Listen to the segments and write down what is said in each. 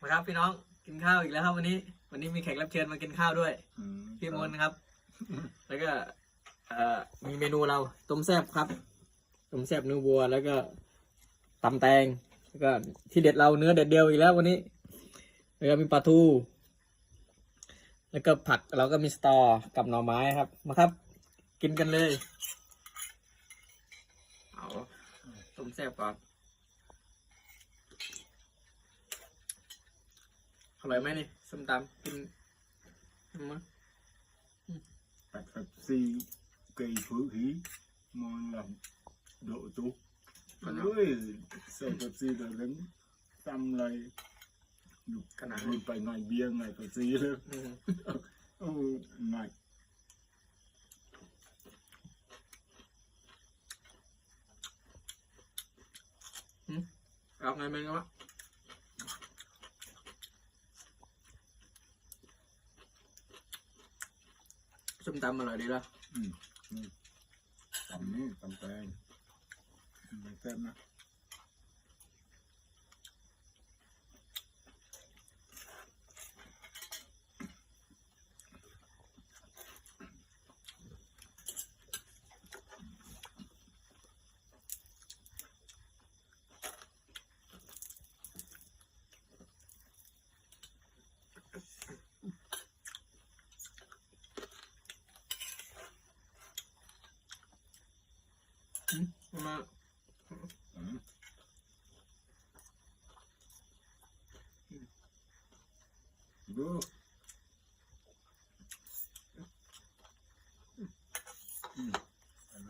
มาครับพี่น้องกินข้าวอีกแล้วครับวันนี้ วันนี้มีแขกรับเชิญมากินข้าวด้วยอืมพี่มนต์ครับ แล้วก็เอ่อมีเมนูเราต้มแซ่บครับต้มแซ่บเนื้อวัว แล้วก็ตำแตงแล้วก็ที่เด็ดเราเนื้อเด็ดเดียวอีกแล้ววันนี้ แล้วก็มีปลาทู แล้วก็ผักเราก็มีสตอกับหน่อไม้ครับ มาครับ กินกันเลยเอาต้มแซ่บก่อน อร่อยไหมนี่ส้มตำกินมั้ง Bạch Phật si cây phước hí mong làm độ tú Còn nào? ơi sợ Phật si là đứng tâm lại ขนาด mình phải ngày bia ngày Phật si luôn อืม ừ, ngày เอาไงมันก็วะ ส้มตำอร่อยดีละอืมตำนี่ตำแซ่บนะ มาดูไ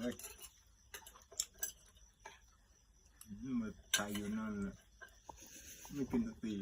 มาตายอยู่นั่นแหละไม่กินตี